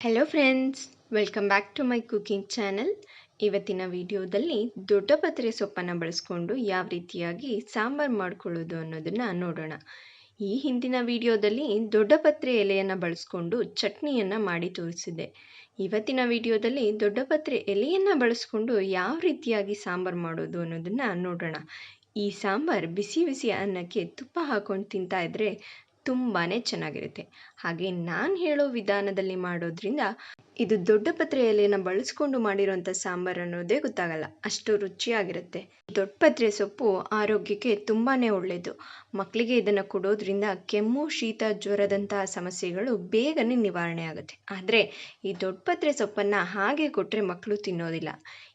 Hello friends welcome back to my cooking channel ಇವತ್ತಿನ ವಿಡಿಯೋದಲ್ಲಿ ದೊಡ್ಡ ಪತ್ರೆ ಸೊಪ್ಪನ್ನು ಬಳಸ್ಕೊಂಡು ಯಾವ ರೀತಿಯಾಗಿ ಸಾಂಬಾರು ಮಾಡ್ಕೊಳ್ಳೋದು ಅನ್ನೋದನ್ನು ನೋಡೋಣ. ಈ ಹಿಂದಿನ ವಿಡಿಯೋದಲ್ಲಿ ದೊಡ್ಡ ಪತ್ರೆ ಎಲೆಯನ್ನು ಬಳಸ್ಕೊಂಡು ಚಟ್ನಿಯನ್ನು ಮಾಡಿ ತೋರಿಸಿದೆ. ಇವತ್ತಿನ ವಿಡಿಯೋದಲ್ಲಿ ದೊಡ್ಡ ಪತ್ರೆ ಎಲೆಯನ್ನು ಬಳಸ್ಕೊಂಡು ಯಾವ ರೀತಿಯಾಗಿ ಸಾಂಬಾರು ಮಾಡೋದು ಅನ್ನೋದನ್ನು ನೋಡೋಣ. ಈ ಸಾಂಬಾರು ಬಿಸಿ ಬಿಸಿ ಅನ್ನಕ್ಕೆ ತುಪ್ಪ ಹಾಕೊಂಡು ತಿಂತಾ ಇದ್ದರೆ ತುಂಬಾ ಚೆನ್ನಾಗಿರುತ್ತೆ. ಹಾಗೆ ನಾನು ಹೇಳೋ ವಿಧಾನದಲ್ಲಿ ಮಾಡೋದ್ರಿಂದ ಇದು ದೊಡ್ಡ ಪತ್ರೆ ಎಲೆನ ಬಳಸ್ಕೊಂಡು ಮಾಡಿರೋಂಥ ಸಾಂಬಾರು ಅನ್ನೋದೇ ಗೊತ್ತಾಗಲ್ಲ. ಅಷ್ಟು ರುಚಿಯಾಗಿರುತ್ತೆ. ದೊಡ್ಡ ಪತ್ರೆ ಸೊಪ್ಪು ಆರೋಗ್ಯಕ್ಕೆ ತುಂಬಾ ಒಳ್ಳೆಯದು ಮಕ್ಕಳಿಗೆ ಇದನ್ನು ಕೊಡೋದ್ರಿಂದ ಕೆಮ್ಮು, ಶೀತ, ಜ್ವರದಂತಹ ಸಮಸ್ಯೆಗಳು ಬೇಗನೆ ನಿವಾರಣೆ ಆಗುತ್ತೆ. ಆದರೆ ಈ ದೊಡ್ಡ ಪತ್ರೆ ಸೊಪ್ಪನ್ನು ಹಾಗೆ ಕೊಟ್ಟರೆ ಮಕ್ಕಳು ತಿನ್ನೋದಿಲ್ಲ.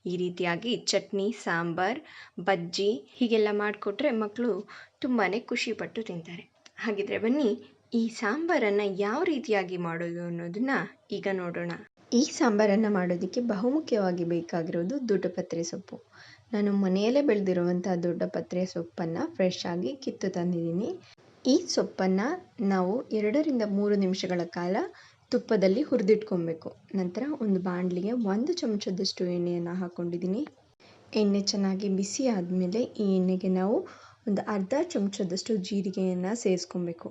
ಈ ರೀತಿಯಾಗಿ ಚಟ್ನಿ, ಸಾಂಬಾರ್, ಬಜ್ಜಿ ಹೀಗೆಲ್ಲ ಮಾಡಿಕೊಟ್ರೆ ಮಕ್ಕಳು ತುಂಬಾ ಖುಷಿಪಟ್ಟು ತಿಂತಾರೆ. ಹಾಗಿದ್ರೆ ಬನ್ನಿ, ಈ ಸಾಂಬಾರನ್ನು ಯಾವ ರೀತಿಯಾಗಿ ಮಾಡೋದು ಅನ್ನೋದನ್ನ ಈಗ ನೋಡೋಣ. ಈ ಸಾಂಬಾರನ್ನು ಮಾಡೋದಕ್ಕೆ ಬಹುಮುಖ್ಯವಾಗಿ ಬೇಕಾಗಿರೋದು ದೊಡ್ಡಪತ್ರೆ ಸೊಪ್ಪು. ನಾನು ಮನೆಯಲ್ಲೇ ಬೆಳೆದಿರುವಂಥ ದೊಡ್ಡಪತ್ರೆ ಸೊಪ್ಪನ್ನು ಫ್ರೆಶ್ ಆಗಿ ಕಿತ್ತು ತಂದಿದ್ದೀನಿ. ಈ ಸೊಪ್ಪನ್ನು ನಾವು ಎರಡರಿಂದ ಮೂರು ನಿಮಿಷಗಳ ಕಾಲ ತುಪ್ಪದಲ್ಲಿ ಹುರಿದಿಟ್ಕೊಬೇಕು. ನಂತರ ಒಂದು ಬಾಣಲಿಗೆ ಒಂದು ಚಮಚದಷ್ಟು ಎಣ್ಣೆಯನ್ನು ಹಾಕ್ಕೊಂಡಿದ್ದೀನಿ ಎಣ್ಣೆ ಚೆನ್ನಾಗಿ ಬಿಸಿ ಆದಮೇಲೆ ಈ ಎಣ್ಣೆಗೆ ನಾವು ಒಂದು ಅರ್ಧ ಚಮಚದಷ್ಟು ಜೀರಿಗೆಯನ್ನು ಸೇರಿಸ್ಕೊಬೇಕು.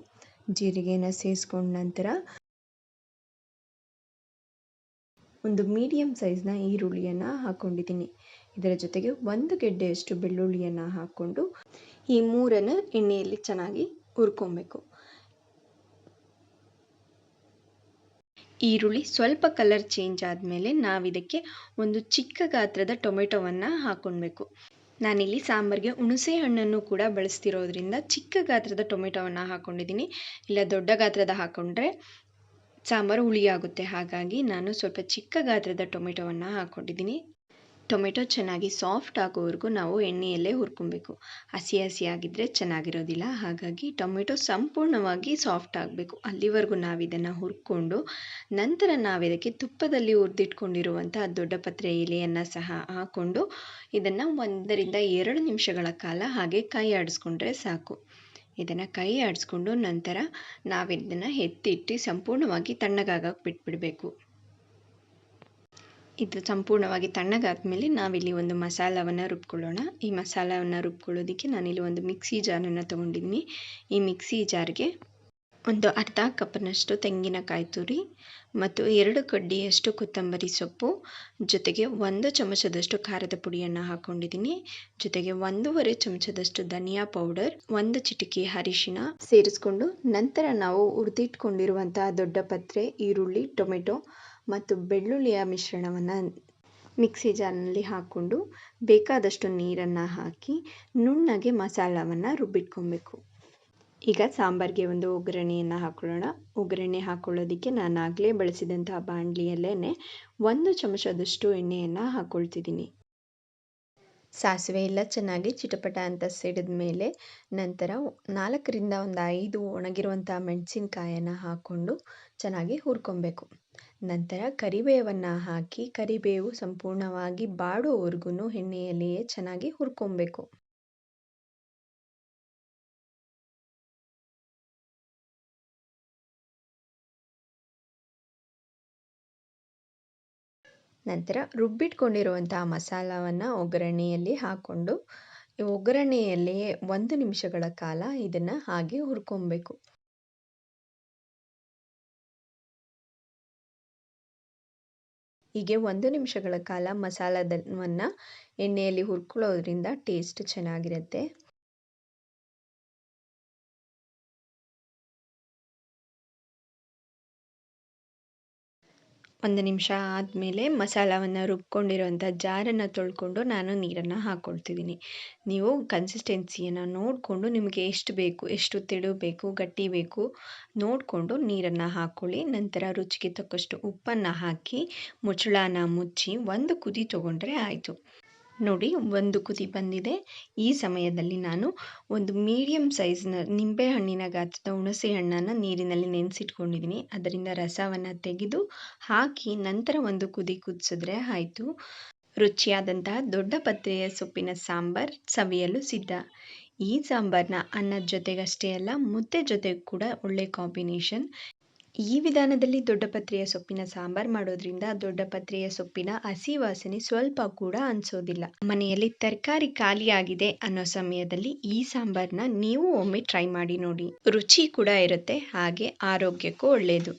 ಜೀರಿಗೆಯನ್ನು ಸೇರಿಸ್ಕೊಂಡ ನಂತರ ಒಂದು ಮೀಡಿಯಂ ಸೈಜ್ನ ಈರುಳ್ಳಿಯನ್ನು ಹಾಕ್ಕೊಂಡಿದ್ದೀನಿ ಇದರ ಜೊತೆಗೆ ಒಂದು ಗೆಡ್ಡೆಯಷ್ಟು ಬೆಳ್ಳುಳ್ಳಿಯನ್ನು ಹಾಕ್ಕೊಂಡು ಈ ಮೂರನ್ನು ಎಣ್ಣೆಯಲ್ಲಿ ಚೆನ್ನಾಗಿ ಹುರ್ಕೊಬೇಕು. ಈರುಳ್ಳಿ ಸ್ವಲ್ಪ ಕಲರ್ ಚೇಂಜ್ ಆದಮೇಲೆ ನಾವಿದಕ್ಕೆ ಒಂದು ಚಿಕ್ಕ ಗಾತ್ರದ ಟೊಮೆಟೊವನ್ನು ಹಾಕ್ಕೊಳ್ಬೇಕು ನಾನಿಲ್ಲಿ ಸಾಂಬಾರಿಗೆ ಹುಣಸೆ ಹಣ್ಣನ್ನು ಕೂಡ ಬಳಸ್ತಿರೋದ್ರಿಂದ ಚಿಕ್ಕ ಗಾತ್ರದ ಟೊಮೆಟೊವನ್ನು ಹಾಕ್ಕೊಂಡಿದ್ದೀನಿ ಇಲ್ಲ, ದೊಡ್ಡ ಗಾತ್ರದ ಹಾಕ್ಕೊಂಡ್ರೆ ಸಾಂಬಾರು ಹುಳಿಯಾಗುತ್ತೆ ಹಾಗಾಗಿ ನಾನು ಸ್ವಲ್ಪ ಚಿಕ್ಕ ಗಾತ್ರದ ಟೊಮೆಟೊವನ್ನು ಹಾಕ್ಕೊಂಡಿದ್ದೀನಿ ಟೊಮೆಟೊ ಚೆನ್ನಾಗಿ ಸಾಫ್ಟ್ ಆಗೋವರೆಗೂ ನಾವು ಎಣ್ಣೆಯಲ್ಲೇ ಹುರ್ಕೊಬೇಕು. ಹಸಿ ಹಸಿಯಾಗಿದ್ದರೆ ಚೆನ್ನಾಗಿರೋದಿಲ್ಲ, ಹಾಗಾಗಿ ಟೊಮೆಟೊ ಸಂಪೂರ್ಣವಾಗಿ ಸಾಫ್ಟ್ ಆಗಬೇಕು. ಅಲ್ಲಿವರೆಗೂ ನಾವು ಇದನ್ನು ಹುರ್ಕೊಂಡು ನಂತರ ನಾವು ಇದಕ್ಕೆ ತುಪ್ಪದಲ್ಲಿ ಹುರಿದಿಟ್ಕೊಂಡಿರುವಂಥ ದೊಡ್ಡ ಪತ್ರೆ ಎಲೆಯನ್ನು ಸಹ ಹಾಕ್ಕೊಂಡು ಇದನ್ನು ಒಂದರಿಂದ ಎರಡು ನಿಮಿಷಗಳ ಕಾಲ ಹಾಗೆ ಕೈ ಆಡಿಸ್ಕೊಂಡ್ರೆ ಸಾಕು. ಇದನ್ನು ಕೈ ಆಡಿಸ್ಕೊಂಡು ನಂತರ ನಾವಿದನ್ನು ಎತ್ತಿಟ್ಟು ಸಂಪೂರ್ಣವಾಗಿ ತಣ್ಣಗಾಗಕ್ಕೆ ಬಿಟ್ಬಿಡಬೇಕು. ಇದು ಸಂಪೂರ್ಣವಾಗಿ ತಣ್ಣಗಾದ್ಮೇಲೆ ನಾವಿಲ್ಲಿ ಒಂದು ಮಸಾಲವನ್ನು ರುಬ್ಕೊಳ್ಳೋಣ. ಈ ಮಸಾಲವನ್ನು ರುಬ್ಕೊಳ್ಳೋದಕ್ಕೆ ನಾನಿಲ್ಲಿ ಒಂದು ಮಿಕ್ಸಿ ಜಾರನ್ನು ತೊಗೊಂಡಿದ್ದೀನಿ. ಈ ಮಿಕ್ಸಿ ಜಾರ್ಗೆ ಒಂದು ಅರ್ಧ ಕಪ್ನಷ್ಟು ತೆಂಗಿನಕಾಯಿ ತುರಿ ಮತ್ತು ಎರಡು ಕಡ್ಡಿಯಷ್ಟು ಕೊತ್ತಂಬರಿ ಸೊಪ್ಪು, ಜೊತೆಗೆ ಒಂದು ಚಮಚದಷ್ಟು ಖಾರದ ಪುಡಿಯನ್ನು ಹಾಕ್ಕೊಂಡಿದ್ದೀನಿ ಜೊತೆಗೆ ಒಂದೂವರೆ ಚಮಚದಷ್ಟು ಧನಿಯಾ ಪೌಡರ್, ಒಂದು ಚಿಟಿಕೆ ಅರಿಶಿನ ಸೇರಿಸ್ಕೊಂಡು ನಂತರ ನಾವು ಹುರಿದಿಟ್ಕೊಂಡಿರುವಂತಹ ದೊಡ್ಡ ಪತ್ರೆ, ಈರುಳ್ಳಿ, ಟೊಮೆಟೊ ಮತ್ತು ಬೆಳ್ಳುಳ್ಳಿಯ ಮಿಶ್ರಣವನ್ನು ಮಿಕ್ಸಿ ಜಾರ್ನಲ್ಲಿ ಹಾಕ್ಕೊಂಡು ಬೇಕಾದಷ್ಟು ನೀರನ್ನು ಹಾಕಿ ನುಣ್ಣಗೆ ಮಸಾಲವನ್ನು ರುಬ್ಬಿಟ್ಕೊಬೇಕು. ಈಗ ಸಾಂಬಾರಿಗೆ ಒಂದು ಒಗ್ಗರಣೆಯನ್ನು ಹಾಕೊಳ್ಳೋಣ. ಒಗ್ಗರಣೆ ಹಾಕ್ಕೊಳ್ಳೋದಕ್ಕೆ ನಾನು ಆಗಲೇ ಬಳಸಿದಂತಹ ಬಾಣಲಿಯಲ್ಲೇ ಒಂದು ಚಮಚದಷ್ಟು ಎಣ್ಣೆಯನ್ನು ಹಾಕ್ಕೊಳ್ತಿದ್ದೀನಿ ಸಾಸಿವೆ ಎಲ್ಲ ಚೆನ್ನಾಗಿ ಚಿಟಪಟ ಅಂತ ಸಿಡಿದ ಮೇಲೆ ನಂತರ ನಾಲ್ಕರಿಂದ ಒಂದು ಐದು ಒಣಗಿರುವಂಥ ಮೆಣಸಿನ್ಕಾಯನ್ನು ಹಾಕ್ಕೊಂಡು ಚೆನ್ನಾಗಿ ಹುರ್ಕೊಬೇಕು. ನಂತರ ಕರಿಬೇವನ್ನು ಹಾಕಿ ಕರಿಬೇವು ಸಂಪೂರ್ಣವಾಗಿ ಬಾಡುವವರೆಗೂ ಎಣ್ಣೆಯಲ್ಲಿಯೇ ಚೆನ್ನಾಗಿ ಹುರ್ಕೊಬೇಕು. ನಂತರ ರುಬ್ಬಿಟ್ಕೊಂಡಿರುವಂತಹ ಮಸಾಲವನ್ನು ಒಗ್ಗರಣೆಯಲ್ಲಿ ಹಾಕ್ಕೊಂಡು ಒಗ್ಗರಣೆಯಲ್ಲಿಯೇ ಒಂದು ನಿಮಿಷಗಳ ಕಾಲ ಇದನ್ನು ಹಾಗೆ ಹುರ್ಕೊಬೇಕು. ಹೀಗೆ ಒಂದು ನಿಮಿಷಗಳ ಕಾಲ ಮಸಾಲದವನ್ನು ಎಣ್ಣೆಯಲ್ಲಿ ಹುರ್ಕೊಳ್ಳೋದ್ರಿಂದ ಟೇಸ್ಟ್ ಚೆನ್ನಾಗಿರುತ್ತೆ. ಒಂದು ನಿಮಿಷ ಆದಮೇಲೆ ಮಸಾಲವನ್ನು ರುಬ್ಕೊಂಡಿರುವಂಥ ಜಾರನ್ನು ತೊಳ್ಕೊಂಡು ನಾನು ನೀರನ್ನು ಹಾಕ್ಕೊಳ್ತಿದ್ದೀನಿ ನೀವು ಕನ್ಸಿಸ್ಟೆನ್ಸಿಯನ್ನು ನೋಡಿಕೊಂಡು ನಿಮಗೆ ಎಷ್ಟು ಬೇಕು, ಎಷ್ಟು ತೆಳು ಬೇಕು ಗಟ್ಟಿ ಬೇಕು ನೋಡಿಕೊಂಡು ನೀರನ್ನು ಹಾಕ್ಕೊಳ್ಳಿ ನಂತರ ರುಚಿಗೆ ತಕ್ಕಷ್ಟು ಉಪ್ಪನ್ನು ಹಾಕಿ ಮುಚ್ಚಳನ ಮುಚ್ಚಿ ಒಂದು ಕುದಿ ತೊಗೊಂಡ್ರೆ ಆಯಿತು. ನೋಡಿ ಒಂದು ಕುದಿ ಬಂದಿದೆ. ಈ ಸಮಯದಲ್ಲಿ ನಾನು ಒಂದು ಮೀಡಿಯಮ್ ಸೈಜ್ನ ನಿಂಬೆಹಣ್ಣಿನ ಗಾತ್ರದ ಹುಣಸೆ ಹಣ್ಣನ್ನು ನೀರಿನಲ್ಲಿ ನೆನೆಸಿಟ್ಕೊಂಡಿದ್ದೀನಿ. ಅದರಿಂದ ರಸವನ್ನು ತೆಗೆದು ಹಾಕಿ ನಂತರ ಒಂದು ಕುದಿ ಕುದಿಸಿದ್ರೆ ಆಯಿತು. ರುಚಿಯಾದಂತಹ ದೊಡ್ಡ ಪತ್ರೆಯ ಸೊಪ್ಪಿನ ಸಾಂಬಾರ್ ಸವಿಯಲು ಸಿದ್ಧ. ಈ ಸಾಂಬಾರನ್ನ ಅನ್ನದ ಜೊತೆಗಷ್ಟೇ ಅಲ್ಲ, ಮುದ್ದೆ ಜೊತೆಗೂ ಕೂಡ ಒಳ್ಳೆ ಕಾಂಬಿನೇಷನ್ ಈ ವಿಧಾನದಲ್ಲಿ ದೊಡ್ಡಪತ್ರೆಯ ಸೊಪ್ಪಿನ ಸಾಂಬಾರ್ ಮಾಡೋದ್ರಿಂದ ದೊಡ್ಡಪತ್ರೆಯ ಸೊಪ್ಪಿನ ಹಸಿ ವಾಸನೆ ಸ್ವಲ್ಪ ಕೂಡ ಅನ್ಸೋದಿಲ್ಲ. ಮನೆಯಲ್ಲಿ ತರಕಾರಿ ಖಾಲಿಯಾಗಿದೆ ಅನ್ನೋ ಸಮಯದಲ್ಲಿ ಈ ಸಾಂಬಾರ್ನ ನೀವು ಒಮ್ಮೆ ಟ್ರೈ ಮಾಡಿ ನೋಡಿ. ರುಚಿ ಕೂಡ ಇರುತ್ತೆ, ಹಾಗೆ ಆರೋಗ್ಯಕ್ಕೂ ಒಳ್ಳೆಯದು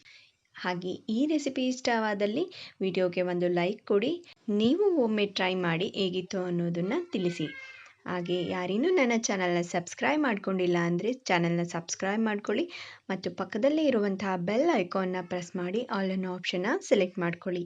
ಹಾಗೆ ಈ ರೆಸಿಪಿ ಇಷ್ಟವಾದಲ್ಲಿ ವಿಡಿಯೋಗೆ ಒಂದು ಲೈಕ್ ಕೊಡಿ. ನೀವು ಒಮ್ಮೆ ಟ್ರೈ ಮಾಡಿ ಹೇಗಿತ್ತು ಅನ್ನೋದನ್ನು ತಿಳಿಸಿ. ಹಾಗೆ ಯಾರಿನ್ನೂ ನನ್ನ ಚಾನಲ್ನ ಸಬ್ಸ್ಕ್ರೈಬ್ ಮಾಡ್ಕೊಂಡಿಲ್ಲ ಅಂದರೆ ಚಾನಲ್ನ ಸಬ್ಸ್ಕ್ರೈಬ್ ಮಾಡ್ಕೊಳ್ಳಿ ಮತ್ತು ಪಕ್ಕದಲ್ಲೇ ಇರುವಂತಹ ಬೆಲ್ ಐಕಾನ್ನ ಪ್ರೆಸ್ ಮಾಡಿ ಆಲ್ ಅನ್ನೋ ಆಪ್ಷನ್ನ ಸೆಲೆಕ್ಟ್ ಮಾಡ್ಕೊಳ್ಳಿ.